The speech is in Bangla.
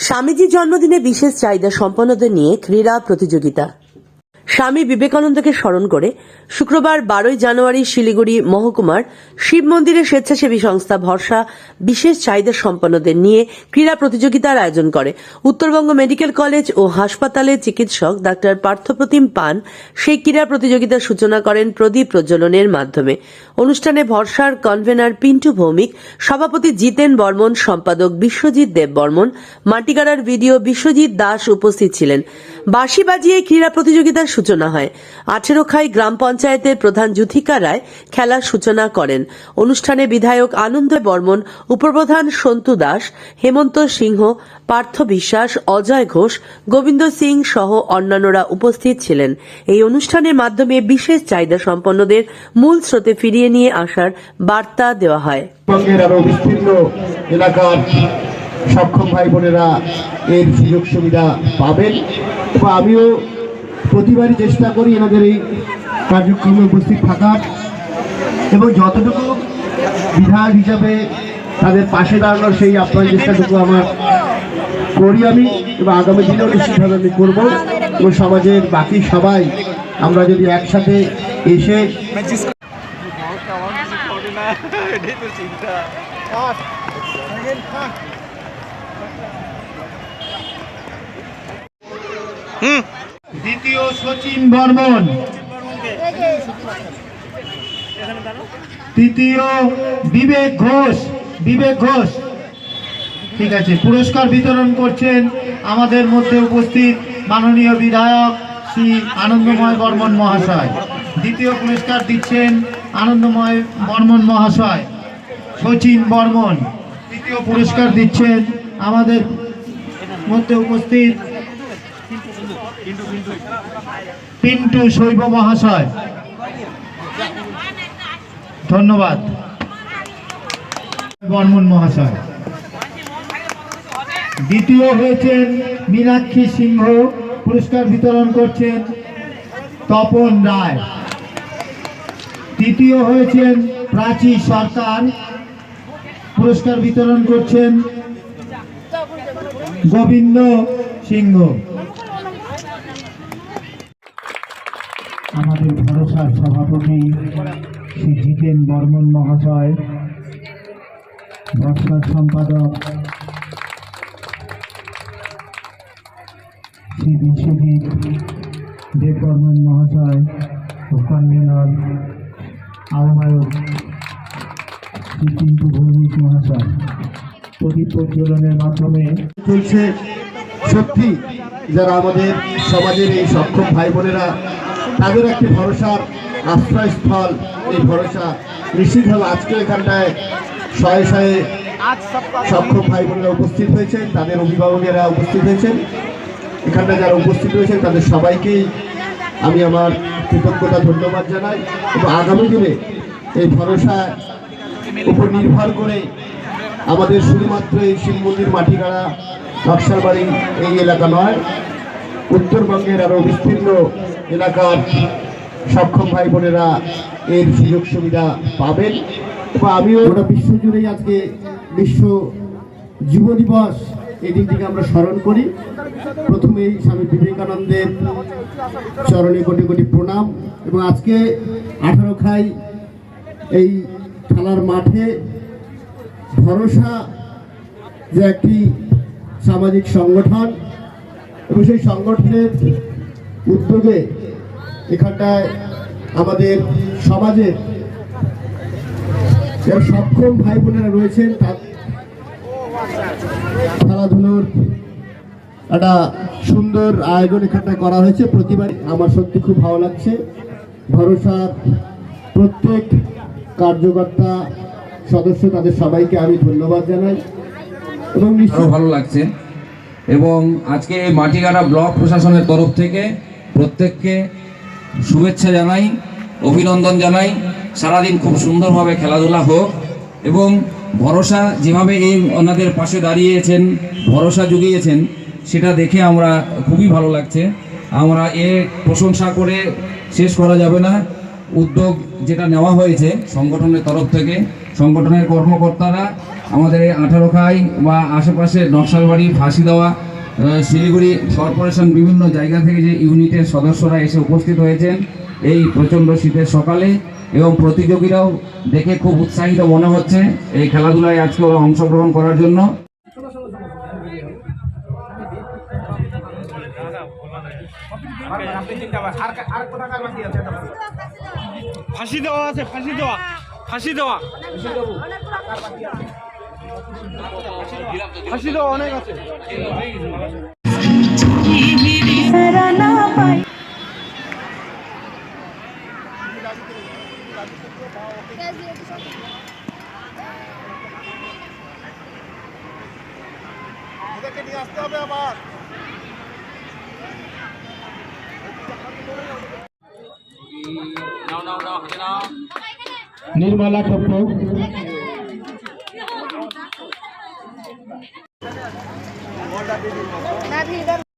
স্বামীজির জন্মদিনে বিশেষ চাহিদা সম্পন্নদের নিয়ে ক্রীড়া প্রতিযোগিতা। স্বামী বিবেকানন্দকে স্মরণ করে শুক্রবার বারোই জানুয়ারি শিলিগুড়ি মহকুমার শিব মন্দিরে স্বেচ্ছাসেবী সংস্থা ভরসা বিশেষ চাহিদা সম্পন্নদের নিয়ে ক্রীড়া প্রতিযোগিতার আয়োজন করে। উত্তরবঙ্গ মেডিকেল কলেজ ও হাসপাতালে চিকিৎসক ডাক্তার পার্থপ্রতিম পান সেই ক্রীড়া প্রতিযোগিতার সূচনা করেন প্রদীপ প্রজ্বলনের মাধ্যমে। অনুষ্ঠানে ভরসার কনভেনার পিন্টু ভৌমিক, সভাপতি জিতেন বর্মন, সম্পাদক বিশ্বজিৎ দেব বর্মন মাটিগাড়ার ভিডিও বিশ্বজিৎ দাস উপস্থিত ছিলেন। বাঁশি বাজিয়ে ক্রীড়া প্রতিযোগিতার সূচনা হয়। আঠেরোখাই গ্রাম পঞ্চায়েতের প্রধান যুথিকা রায় খেলার সূচনা করেন। অনুষ্ঠানে বিধায়ক আনন্দ বর্মন, উপপ্রধান সন্তু দাস, হেমন্ত সিংহ, পার্থ বিশ্বাস, অজয় ঘোষ, গোবিন্দ সিং সহ অন্যান্যরা উপস্থিত ছিলেন। এই অনুষ্ঠানের মাধ্যমে বিশেষ চাহিদা সম্পন্নদের মূল স্রোতে ফিরিয়ে নিয়ে আসার বার্তা দেওয়া হয়। সক্ষম ভাই বোনেরা এর সুযোগ সুবিধা পাবেন। এবং আমিও প্রতিবারই চেষ্টা করি এনাদের এই কার্যক্রমে উপস্থিত থাকার এবং যতটুকু বিধায়ক হিসাবে তাদের পাশে দাঁড়ানোর সেই আপনার চেষ্টাটুকু আমার করি আমি এবং আগামী দিনেও নিশ্চিতভাবে আমি করব। এবং সমাজের বাকি সবাই আমরা যদি একসাথে এসে চিন্তা দ্বিতীয় সচিন বর্মন। তৃতীয় বিবেক ঘোষ। বিবেক ঘোষ। ঠিক আছে, পুরস্কার বিতরণ করছেন আমাদের মধ্যে উপস্থিত মাননীয় বিধায়ক শ্রী আনন্দময় বর্মন মহাশয়। দ্বিতীয় পুরস্কার দিচ্ছেন আনন্দময় বর্মন মহাশয়, সচিন বর্মন। তৃতীয় পুরস্কার দিচ্ছেন আমাদের মধ্যে উপস্থিত পিন্টু শৈব মহাশয়। ধন্যবাদ। বর্মন মহাশয়। দ্বিতীয় হয়েছেন মীনাক্ষী সিংহ। পুরস্কার বিতরণ করছেন তপন রায়। তৃতীয় হয়েছেন প্রাচী সরকার। পুরস্কার বিতরণ করছেন গোবিন্দ সিংহ। আমাদের ভরসার সভাপতি শ্রী জিতেন বর্মন মহাশয়, ভরসার সম্পাদক শ্রী বিশ্বজিৎ দেব বর্মন মহাশয় ও কনভেনর আহ্বায়ক শ্রী পিন্টু ভৌমিক মহাশয়। প্রদীপ প্রজ্বলনের মাধ্যমে চলছে সত্যি যারা আমাদের সমাজের এই সক্ষম ভাই বোনেরা তাদের একটি ভরসার আশ্রয়স্থল। এই ভরসা নিশ্চিতভাবে আজকে এখানটায় শয়ে শয়ে সক্ষম ভাই বোনেরা উপস্থিত হয়েছেন, তাদের অভিভাবকেরা উপস্থিত হয়েছেন। এখানটায় যারা উপস্থিত হয়েছেন তাদের সবাইকেই আমি আমার কৃতজ্ঞতা, ধন্যবাদ জানাই। এবং আগামী দিনে এই ভরসা উপর নির্ভর করে আমাদের শুধুমাত্র এই শিব মন্দির মাটিগাড়া, নকশালবাড়ি এই এলাকা নয়, উত্তরবঙ্গের আরও বিস্তীর্ণ এলাকার সক্ষম ভাই বোনেরা এর সুযোগ সুবিধা পাবেন। এবং আমিও গোটা বিশ্বজুড়েই আজকে বিশ্ব যুব দিবস এই দিনটিকে আমরা স্মরণ করি। প্রথমেই স্বামী বিবেকানন্দের চরণে কোটি কোটি প্রণাম এবং আজকে আঠারো খাই এই খেলার মাঠে ভরসা যে একটি সামাজিক সংগঠন এবং সেই সংগঠনের উদ্যোগে এখানটায় আমাদের সমাজের যারা সক্ষম ভাই বোনেরা রয়েছেন খেলাধুলোর একটা সুন্দর আয়োজন এখানটায় করা হয়েছে প্রতিবার আমার সত্যি খুব ভালো লাগছে। ভরসার প্রত্যেক কার্যকর্তা সদস্য, তাদের সবাইকে আমি ধন্যবাদ জানাই। এবং ভালো লাগছে। এবং আজকে মাটিগাড়া ব্লক প্রশাসনের তরফ থেকে প্রত্যেককে শুভেচ্ছা জানাই, অভিনন্দন জানাই। সারাদিন খুব সুন্দরভাবে খেলাধুলা হোক এবং ভরসা যেভাবে এই ওনাদের পাশে দাঁড়িয়েছেন, ভরসা জুগিয়েছেন, সেটা দেখে আমরা খুবই ভালো লাগছে। আমরা এ প্রশংসা করে শেষ করা যাবে না। উদ্যোগ যেটা নেওয়া হয়েছে সংগঠনের তরফ থেকে, সংগঠনের কর্মকর্তারা আমাদের আঠারো খাই বা আশেপাশে নকশালবাড়ি ফাঁসি দেওয়া শিলিগুড়ি কর্পোরেশন বিভিন্ন জায়গা থেকে যে ইউনিটের সদস্যরা এসে উপস্থিত হয়েছেন এই প্রচণ্ড শীতের সকালে এবং প্রতিযোগীরাও দেখে খুব উৎসাহিত মনে হচ্ছে এই খেলাধুলায় আজকে ওরা অংশগ্রহণ করার জন্য। ফাঁসি দেওয়া আছে ফাঁসি দেওয়া ফাঁসি দেওয়া। অনেক আছে। নির্মলা টপ্প না ভিড়